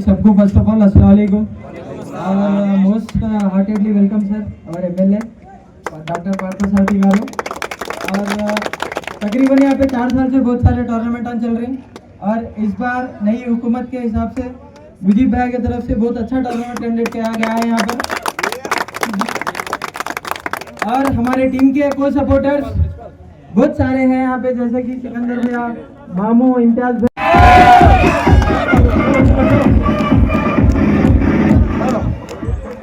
सबको first of all असलकुम most heartedly welcome sir हमारे M L A doctor Partha Sarathi गारो और तकरीबन यहाँ पे चार साल से बहुत सारे टूर्नामेंट चल रहे हैं। और इस बार नई हुकूमत के हिसाब से मुजीब भाई की तरफ़ से बहुत अच्छा टूर्नामेंट कंडक्ट किया गया है यहाँ पर। और हमारे टीम के को सपोर्टर्स बहुत सारे हैं यहाँ पे जैसे कि सिकंदर भैया मामू इम्तियाज भाई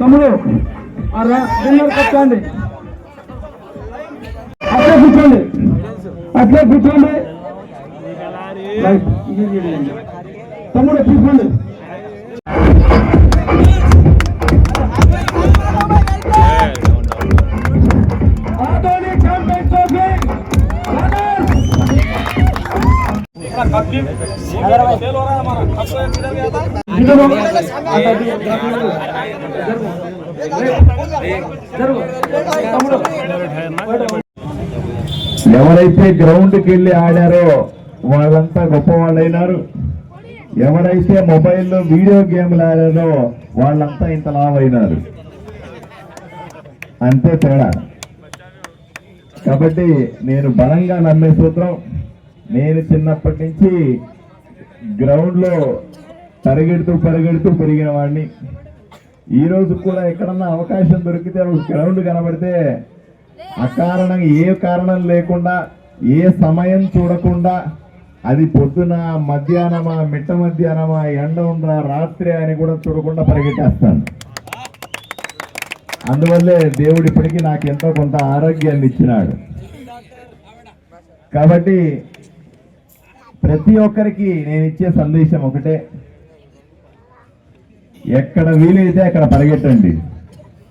తమ్ముడు ఆ రా- రిన్నర్ కూర్చోండి అట్లే కూర్చోండి అట్లే కూర్చోండి రైట్. తమ్ముడు తీసుకోండి ఎవరైతే గ్రౌండ్కి వెళ్ళి ఆడారో వాళ్ళంతా గొప్ప వాళ్ళైనారు ఎవరైతే మొబైల్లో వీడియో గేమ్లు ఆడారో వాళ్ళంతా ఇంత లావైనారు. అంతే తేడా. కాబట్టి నేను బలంగా నమ్మే సూత్రం నేను చిన్నప్పటి నుంచి గ్రౌండ్లో పరిగెడుతూ పరిగెడుతూ పెరిగిన వాడిని. ఈరోజు కూడా ఎక్కడన్నా అవకాశం దొరికితే ఒక గ్రౌండ్ కనబడితే అకారణంగా ఏ కారణం లేకుండా ఏ సమయం చూడకుండా అది పొద్దున మధ్యాహ్నమా మిట్ట మధ్యాహ్నమా ఎండ ఉందా రాత్రి అని కూడా చూడకుండా పరిగెట్టేస్తాను. అందువల్లే దేవుడు ఇప్పటికీ నాకు ఎంతో కొంత ఆరోగ్యాన్ని ఇచ్చినాడు. కాబట్టి ప్రతి ఒక్కరికి నేను ఇచ్చే సందేశం ఒకటే. ఎక్కడ వీలైతే అక్కడ పరిగెట్టండి.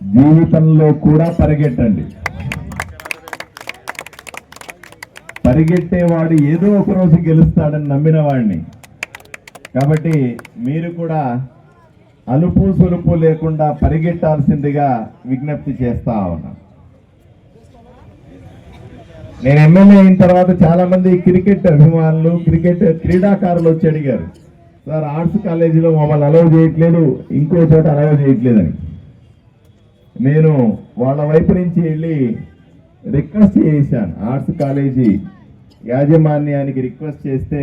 జీవితంలో కూడా పరిగెట్టండి. పరిగెట్టేవాడు ఏదో ఒక రోజు గెలుస్తాడని నమ్మిన వాడిని. కాబట్టి మీరు కూడా అలుపు సులుపు లేకుండా పరిగెట్టాల్సిందిగా విజ్ఞప్తి చేస్తా ఉన్నా నేను ఎమ్మెల్యే అయిన తర్వాత చాలామంది క్రికెట్ అభిమానులు క్రికెట్ క్రీడాకారులు వచ్చి అడిగారు సార్ ఆర్ట్స్ కాలేజీలో మమ్మల్ని అలౌ చేయట్లేదు ఇంకో చోట అలౌ చేయట్లేదని. నేను వాళ్ళ వైపు నుంచి వెళ్ళి రిక్వెస్ట్ చేశాను ఆర్ట్స్ కాలేజీ యాజమాన్యానికి రిక్వెస్ట్ చేస్తే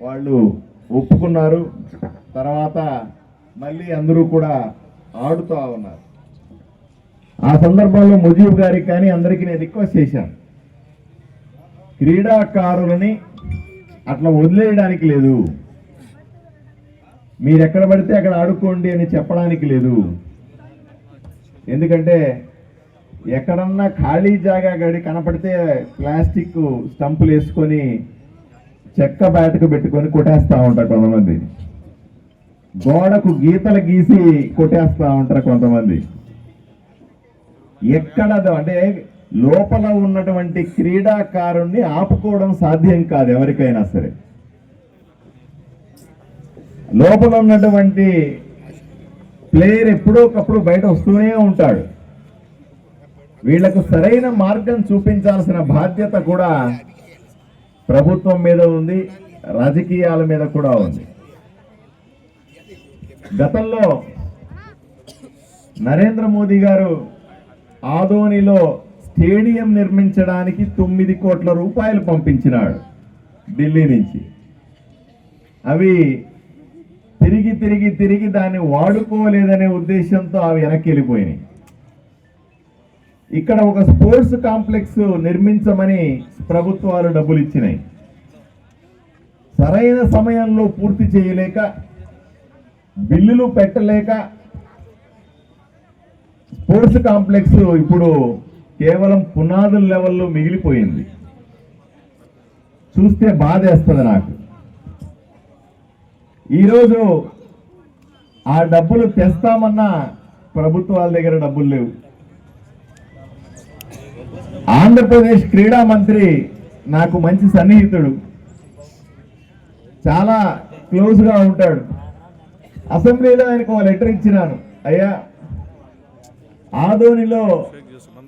వాళ్ళు ఒప్పుకున్నారు తర్వాత మళ్ళీ అందరూ కూడా ఆడుతూ ఉన్నారు. ఆ సందర్భంలో ముజీబ్ గారికి కానీ అందరికీ నేను రిక్వెస్ట్ చేశాను. క్రీడాకారులని అట్లా వదిలేయడానికి లేదు. మీరు ఎక్కడ పడితే అక్కడ ఆడుకోండి అని చెప్పడానికి లేదు. ఎందుకంటే ఎక్కడన్నా ఖాళీ జాగా గడి కనపడితే ప్లాస్టిక్ స్టంపులు వేసుకొని చెక్క బయటకు పెట్టుకొని కొట్టేస్తూ ఉంటారు కొంతమంది. గోడకు గీతలు గీసి కొట్టేస్తూ ఉంటారు కొంతమంది. ఎక్కడ అంటే లోపల ఉన్నటువంటి క్రీడాకారుణ్ణి ఆపుకోవడం సాధ్యం కాదు ఎవరికైనా సరే. లోపల ఉన్నటువంటి ప్లేయర్ ఎప్పుడో ఒకప్పుడు బయట వస్తూనే ఉంటాడు. వీళ్ళకు సరైన మార్గం చూపించాల్సిన బాధ్యత కూడా ప్రభుత్వం మీద ఉంది రాజకీయాల మీద కూడా ఉంది. గతంలో నరేంద్ర మోదీ గారు ఆదోనిలో స్టేడియం నిర్మించడానికి తొమ్మిది కోట్ల రూపాయలు పంపించినాడు ఢిల్లీ నుంచి. అవి తిరిగి తిరిగి తిరిగి దాన్ని వాడుకోలేదనే ఉద్దేశంతో అవి వెనక్కి వెళ్ళిపోయినాయి. ఇక్కడ ఒక స్పోర్ట్స్ కాంప్లెక్స్ నిర్మించమని ప్రభుత్వాలు డబ్బులు ఇచ్చినాయి. సరైన సమయంలో పూర్తి చేయలేక బిల్లులు పెట్టలేక స్పోర్ట్స్ కాంప్లెక్స్ ఇప్పుడు కేవలం పునాదుల లెవెల్లో మిగిలిపోయింది. చూస్తే బాధేస్తుంది నాకు. ఈరోజు ఆ డబ్బులు తెస్తామన్నా ప్రభుత్వాల దగ్గర డబ్బులు లేవు. ఆంధ్రప్రదేశ్ క్రీడా మంత్రి నాకు మంచి సన్నిహితుడు. చాలా క్లోజ్గా ఉంటాడు. అసెంబ్లీలో ఆయనకు ఒక లెటర్ ఇచ్చినాను. అయ్యా ఆదోనిలో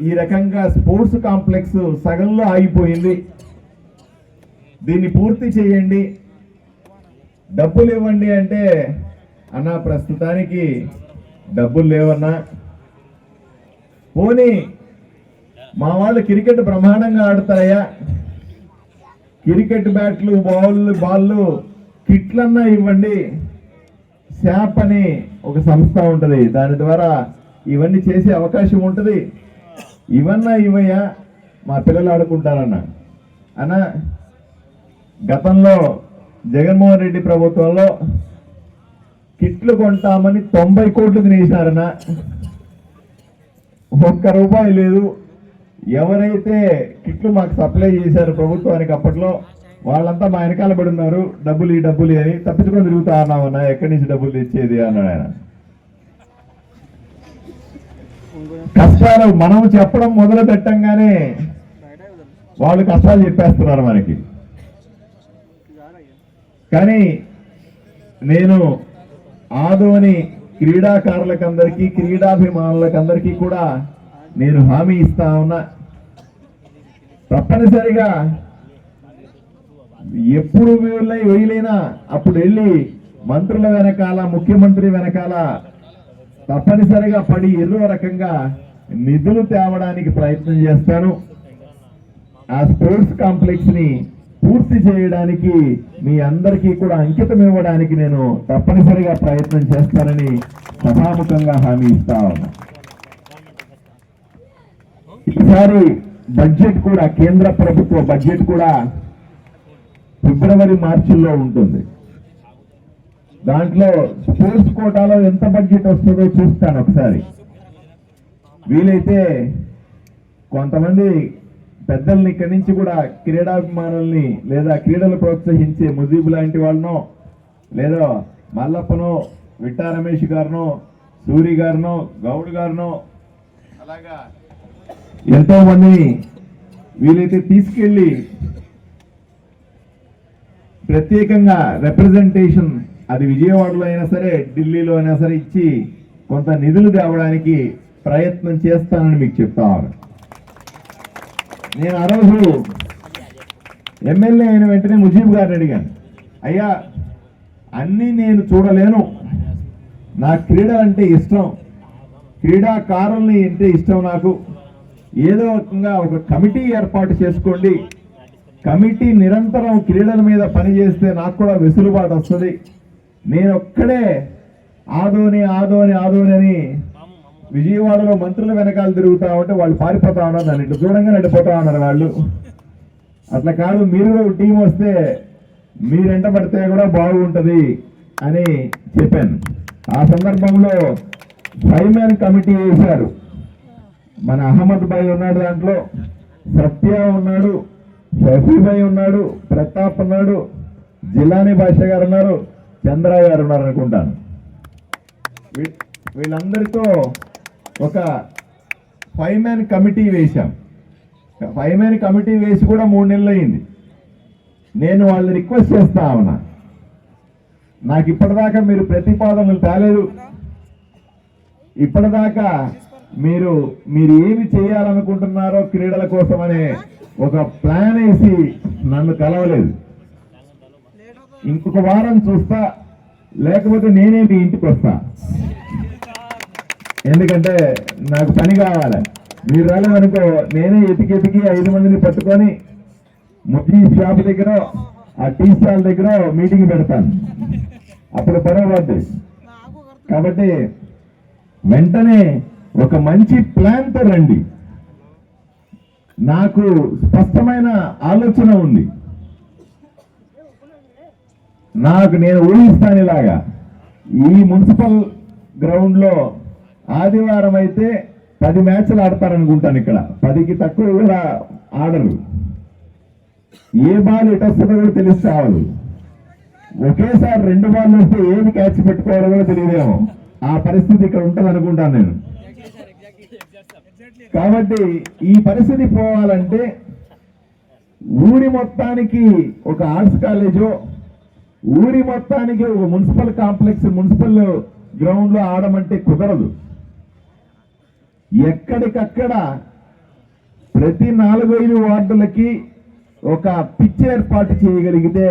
ఈ రకంగా స్పోర్ట్స్ కాంప్లెక్స్ సగంలో ఆగిపోయింది. దీన్ని పూర్తి చేయండి. డబ్బులు ఇవ్వండి అంటే అన్న ప్రస్తుతానికి డబ్బులు లేవన్నా. పోనీ మా వాళ్ళు క్రికెట్ బ్రహ్మాండంగా ఆడతాయా? క్రికెట్ బ్యాట్లు బాల్ బాళ్ళు కిట్లన్నా ఇవ్వండి. శాప్ అని ఒక సంస్థ ఉంటుంది. దాని ద్వారా ఇవన్నీ చేసే అవకాశం ఉంటుంది. ఇవన్నా ఇవయ్యా మా పిల్లలు ఆడుకుంటారన్న. అన్న గతంలో జగన్మోహన్ రెడ్డి ప్రభుత్వంలో కిట్లు కొంటామని తొంభై కోట్లు తినేసినారన్న ఒక్క రూపాయి లేదు. ఎవరైతే కిట్లు మాకు సప్లై చేశారు ప్రభుత్వానికి అప్పట్లో వాళ్ళంతా మా వెనకాల పడి ఉన్నారు. డబ్బులు ఈ డబ్బులు అని తప్పించుకొని తిరుగుతా అన్నామన్నా ఎక్కడి నుంచి డబ్బులు తెచ్చేది అన్నాడు ఆయన. కష్టాలు మనం చెప్పడం మొదలు పెట్టంగానే వాళ్ళు కష్టాలు చెప్పేస్తున్నారు మనకి. కానీ నేను ఆదోని క్రీడాకారులకందరికీ క్రీడాభిమానులకందరికీ కూడా నేను హామీ ఇస్తా ఉన్నా. తప్పనిసరిగా ఎప్పుడు వీళ్ళై వేయలేనా అప్పుడు వెళ్ళి మంత్రుల వెనకాల ముఖ్యమంత్రి వెనకాల తప్పనిసరిగా పడి ఎన్నో రకంగా నిధులు తేవడానికి ప్రయత్నం చేస్తాను. ఆ స్పోర్ట్స్ కాంప్లెక్స్ని పూర్తి చేయడానికి మీ అందరికీ కూడా అంకితం ఇవ్వడానికి నేను తప్పనిసరిగా ప్రయత్నం చేస్తానని సభాముఖంగా హామీ ఇస్తా ఉన్నా. ఈసారి బడ్జెట్ కూడా కేంద్ర ప్రభుత్వ బడ్జెట్ కూడా ఫిబ్రవరి మార్చిలో ఉంటుంది. దాంట్లో స్పోర్ట్స్ కోటాలో ఎంత బడ్జెట్ వస్తుందో చూస్తాను ఒకసారి. వీలైతే కొంతమంది పెద్దల్ని ఇక్కడి నుంచి కూడా క్రీడాభిమానుల్ని లేదా క్రీడలు ప్రోత్సహించే ముజీబు లాంటి వాళ్ళనో లేదా మల్లప్పనో విట్టా రమేష్ గారినో సూరి గారినో గౌడ్ గారినో అలాగా ఎంతో మందిని వీలైతే తీసుకెళ్ళి ప్రత్యేకంగా రిప్రజెంటేషన్ అది విజయవాడలో అయినా సరే ఢిల్లీలో అయినా సరే ఇచ్చి కొంత నిధులు తేవడానికి ప్రయత్నం చేస్తానని మీకు చెప్తా నేను ఆ రోజు ఎమ్మెల్యే అయిన వెంటనే ముజీబ్ గారిని అడిగాను. అయ్యా అన్నీ నేను చూడలేను. నా క్రీడ అంటే ఇష్టం. క్రీడాకారుల్ని అంటే ఇష్టం నాకు. ఏదో రకంగా ఒక కమిటీ ఏర్పాటు చేసుకోండి. కమిటీ నిరంతరం క్రీడల మీద పనిచేస్తే నాకు కూడా వెసులుబాటు వస్తుంది. నేను ఒక్కడే ఆదోని ఆదోని ఆదోని అని విజయవాడలో మంత్రుల వెనకాల తిరుగుతా ఉంటే వాళ్ళు పారిపోతా ఉన్నారు దాన్ని ఇట్లా దూరంగా నడిపోతా ఉన్నారు వాళ్ళు. అట్లా కాదు మీరు కూడా టీం వస్తే మీరెంట పడితే కూడా బాగుంటుంది అని చెప్పాను. ఆ సందర్భంలో ఫైవ్ మ్యాన్ కమిటీ వేశారు. మన అహ్మద్ భాయ్ ఉన్నాడు దాంట్లో సత్య ఉన్నాడు షఫీ భాయ్ ఉన్నాడు ప్రతాప్ ఉన్నాడు జిలానీ భాష గారు ఉన్నారు. చంద్ర గారు ఉన్నారు అనుకుంటాను వీ- వీళ్ళందరితో ఒక ఫైవ్ మ్యాన్ కమిటీ వేశాం. ఫైవ్ మ్యాన్ కమిటీ వేసి కూడా మూడు నెలలు అయింది. నేను వాళ్ళని రిక్వెస్ట్ చేస్తా ఉన్నా. నాకు ఇప్పటిదాకా మీరు ప్రతిపాదనలు తేలేదు. ఇప్పటిదాకా మీరు మీరు ఏమి చేయాలనుకుంటున్నారో క్రీడల కోసం అనే ఒక ప్లాన్ వేసి నన్ను కలవలేదు. ఇంకొక వారం చూస్తా లేకపోతే నేనే మీ ఇంటికి వస్తా. ఎందుకంటే నాకు పని కావాలి. మీరు రాలేదనుకో నేనే ఎతికి ఎతికి ఐదు మందిని పట్టుకొని ముద్ది షాప్ దగ్గర ఆ టీ స్టాల్ దగ్గర మీటింగ్ పెడతాను. అప్పుడు పర్వాలేదు. కాబట్టి వెంటనే ఒక మంచి ప్లాన్తో రండి. నాకు స్పష్టమైన ఆలోచన ఉంది. నాకు నేను ఊహిస్తాను ఇలాగా ఈ మున్సిపల్ గ్రౌండ్లో ఆదివారం అయితే పది మ్యాచ్లు ఆడతారనుకుంటాను ఇక్కడ. పదికి తక్కువ కూడా ఆడరు. ఏ బాల్ ఎటు వస్తుందో కూడా తెలిసి రావదు ఒకేసారి రెండు బాల్ వస్తే ఏది క్యాచ్ పెట్టుకోవాలో కూడా తెలియదేమో. ఆ పరిస్థితి ఇక్కడ ఉంటుంది అనుకుంటాను నేను. కాబట్టి ఈ పరిస్థితి పోవాలంటే ఊరి మొత్తానికి ఒక ఆర్ట్స్ కాలేజో ఊరి మొత్తానికి ఒక మున్సిపల్ కాంప్లెక్స్ మున్సిపల్ గ్రౌండ్లో ఆడమంటే కుదరదు. ఎక్కడికక్కడ ప్రతి నాలుగైదు వార్డులకి ఒక పిచ్ ఏర్పాటు చేయగలిగితే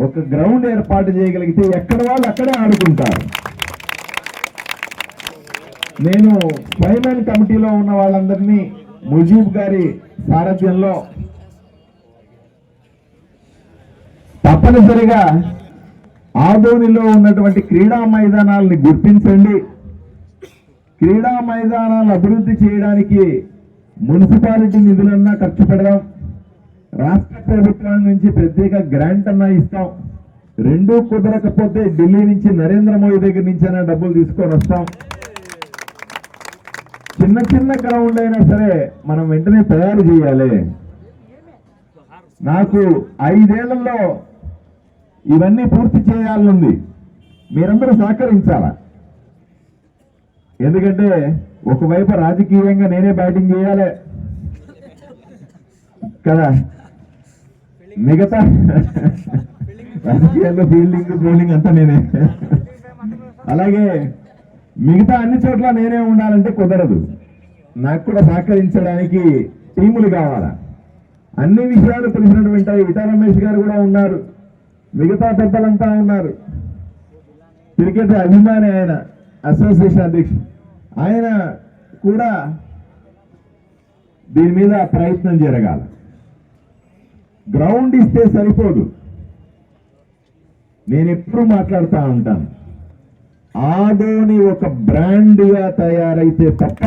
ఒక గ్రౌండ్ ఏర్పాటు చేయగలిగితే ఎక్కడ వాళ్ళు అక్కడే ఆడుకుంటారు. నేను ఫైనల్ కమిటీలో ఉన్న వాళ్ళందరినీ ముజీబ్ గారి సారథ్యంలో తప్పనిసరిగా ఆదోనిలో ఉన్నటువంటి క్రీడా మైదానాలని గుర్తించండి. క్రీడా మైదానాలు అభివృద్ధి చేయడానికి మున్సిపాలిటీ నిధులన్నా ఖర్చు పెడదాం. రాష్ట్ర ప్రభుత్వం నుంచి ప్రత్యేక గ్రాంట్ అన్నా ఇస్తాం. రెండూ కుదరకపోతే ఢిల్లీ నుంచి నరేంద్ర మోదీ దగ్గర నుంచి అయినా డబ్బులు తీసుకొని వస్తాం. చిన్న చిన్న గ్రౌండ్ అయినా సరే మనం వెంటనే తయారు చేయాలి. నాకు ఐదేళ్ళలో ఇవన్నీ పూర్తి చేయాలనుంది. మీరందరూ సహకరించాలా? ఎందుకంటే ఒకవైపు రాజకీయంగా నేనే బ్యాటింగ్ చేయాలి. కదా? మిగతా రాజకీయాల్లో ఫీల్డింగ్ బౌలింగ్ అంతా నేనే. అలాగే మిగతా అన్ని చోట్ల నేనే ఉండాలంటే కుదరదు. నాకు కూడా సహకరించడానికి టీములు కావాలా? అన్ని విషయాలు తెలిసినటువంటి ఇటా రమేష్ గారు కూడా ఉన్నారు. మిగతా పెద్దలంతా ఉన్నారు. క్రికెట్ అభిమాని ఆయన అసోసియేషన్ అధ్యక్షుడు. ఆయన కూడా దీని మీద ప్రయత్నం జరగాలి. గ్రౌండ్ ఇస్తే సరిపోదు. నేను ఎప్పుడు మాట్లాడుతూ ఉంటాను. ఆదోని ఒక బ్రాండ్గా తయారైతే తప్ప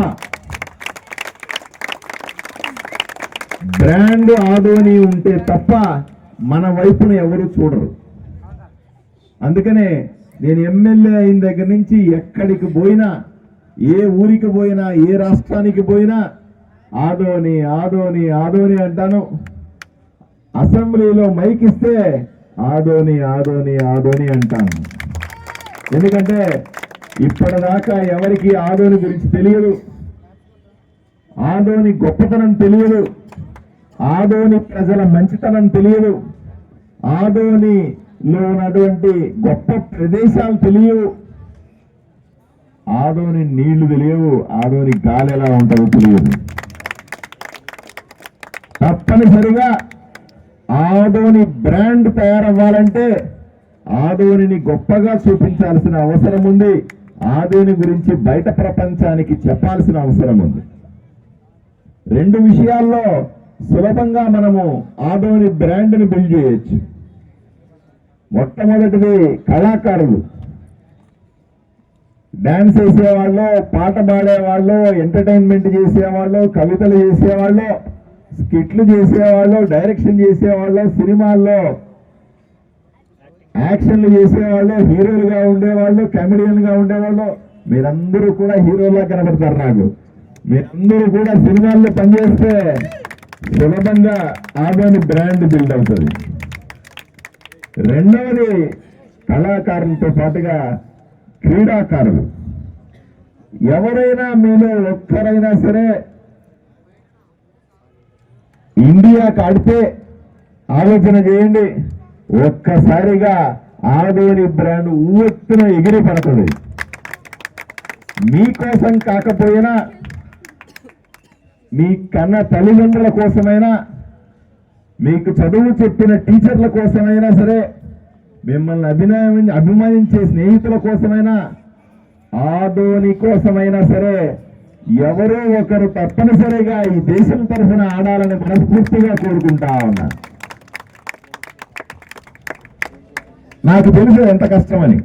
బ్రాండ్ ఆదోని ఉంటే తప్ప మన వైపున ఎవరు చూడరు. అందుకనే నేను ఎమ్మెల్యే అయిన దగ్గర నుంచి ఎక్కడికి పోయినా ఏ ఊరికి పోయినా ఏ రాష్ట్రానికి పోయినా ఆదోని ఆదోని ఆదోని అంటాను. అసెంబ్లీలో మైక్ ఇస్తే ఆదోని ఆదోని ఆదోని అంటాను. ఎందుకంటే ఇప్పటిదాకా ఎవరికి ఆదోని గురించి తెలియదు. ఆదోని గొప్పతనం తెలియదు. ఆదోని ప్రజల మంచితనం తెలియదు. ఆదోనిలో ఉన్నటువంటి గొప్ప ప్రదేశాలు తెలియవు. ఆదోని నీళ్ళు తెలియవు ఆదోని గాలి ఎలా ఉంటుందో తెలియదు. తప్పనిసరిగా ఆదోని బ్రాండ్ తయారవ్వాలంటే ఆదోనిని గొప్పగా చూపించాల్సిన అవసరం ఉంది. ఆదోని గురించి బయట ప్రపంచానికి చెప్పాల్సిన అవసరం ఉంది. రెండు విషయాల్లో సులభంగా మనము ఆదోని బ్రాండ్ని బిల్డ్ చేయొచ్చు. మొట్టమొదటిది కళాకారులు. డ్యాన్స్ వేసేవాళ్ళు పాట పాడేవాళ్ళు ఎంటర్టైన్మెంట్ చేసేవాళ్ళు కవితలు చేసేవాళ్ళు స్కిట్లు చేసేవాళ్ళు డైరెక్షన్ చేసేవాళ్ళు సినిమాల్లో యాక్షన్లు చేసేవాళ్ళు హీరోలుగా ఉండేవాళ్ళు కమెడియన్గా ఉండేవాళ్ళు మీరందరూ కూడా హీరోలా కనబడతారు నాకు. మీరందరూ కూడా సినిమాల్లో పనిచేస్తే సులభంగా ఆదోని బ్రాండ్ బిల్డ్ అవుతుంది. రెండవది కళాకారులతో పాటుగా క్రీడాకారులు. ఎవరైనా మీలో ఒక్కరైనా సరే ఇండియాకి ఆడితే ఆలోచన చేయండి. ఒక్కసారిగా ఆదోని బ్రాండ్ ఊవెత్తున ఎగిరి పడుతుంది. మీకోసం కాకపోయినా మీ కన్న తల్లిదండ్రుల కోసమైనా మీకు చదువు చెప్పిన టీచర్ల కోసమైనా సరే మిమ్మల్ని అభినయం అభిమానించే స్నేహితుల కోసమైనా ఆదోని కోసమైనా సరే ఎవరో ఒకరు తప్పనిసరిగా ఈ దేశం తరఫున ఆడాలని మనస్ఫూర్తిగా కోరుకుంటా ఉన్నా. నాకు తెలుసు ఎంత కష్టమని.